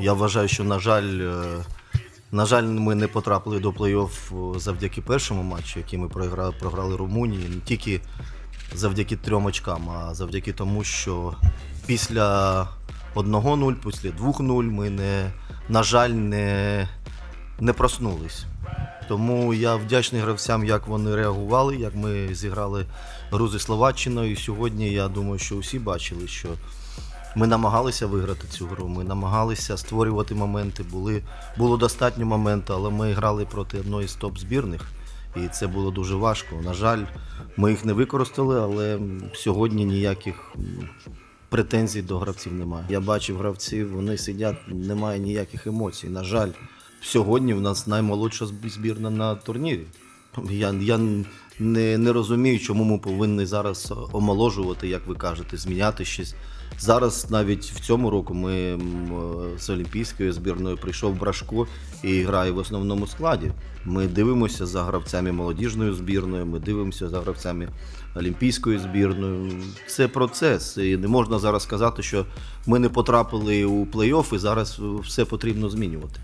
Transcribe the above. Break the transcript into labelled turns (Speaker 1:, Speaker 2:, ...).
Speaker 1: Я вважаю, що, на жаль, е, на жаль, ми не потрапили до плей-офф завдяки першому матчу, який ми програли, програли Румунії, не тільки завдяки трьом очкам, а завдяки тому, що після 1-0, після 2-0 ми не, на жаль, не, не проснулись. Тому я вдячний гравцям, як вони реагували, як ми зіграли гру зі Словаччиною. І сьогодні я думаю, що всі бачили, що ми намагалися виграти цю гру. Ми намагалися створювати моменти. Були, було достатньо моментів, але ми грали проти одної з топ-збірних, і це було дуже важко. На жаль, ми їх не використали, але сьогодні ніяких претензій до гравців немає. Я бачив гравців, вони сидять, немає ніяких емоцій. На жаль, сьогодні в нас наймолодша збірна на турнірі. Я, я не, не розумію, чому ми повинні зараз омоложувати, як ви кажете, зміняти щось. Зараз навіть в цьому року ми з олімпійською збірною прийшов Брашко і грає в основному складі. Ми дивимося за гравцями молодіжної збірної, ми дивимося за гравцями олімпійської збірної. Це процес. І не можна зараз сказати, що ми не потрапили у плей-офф і зараз все потрібно змінювати.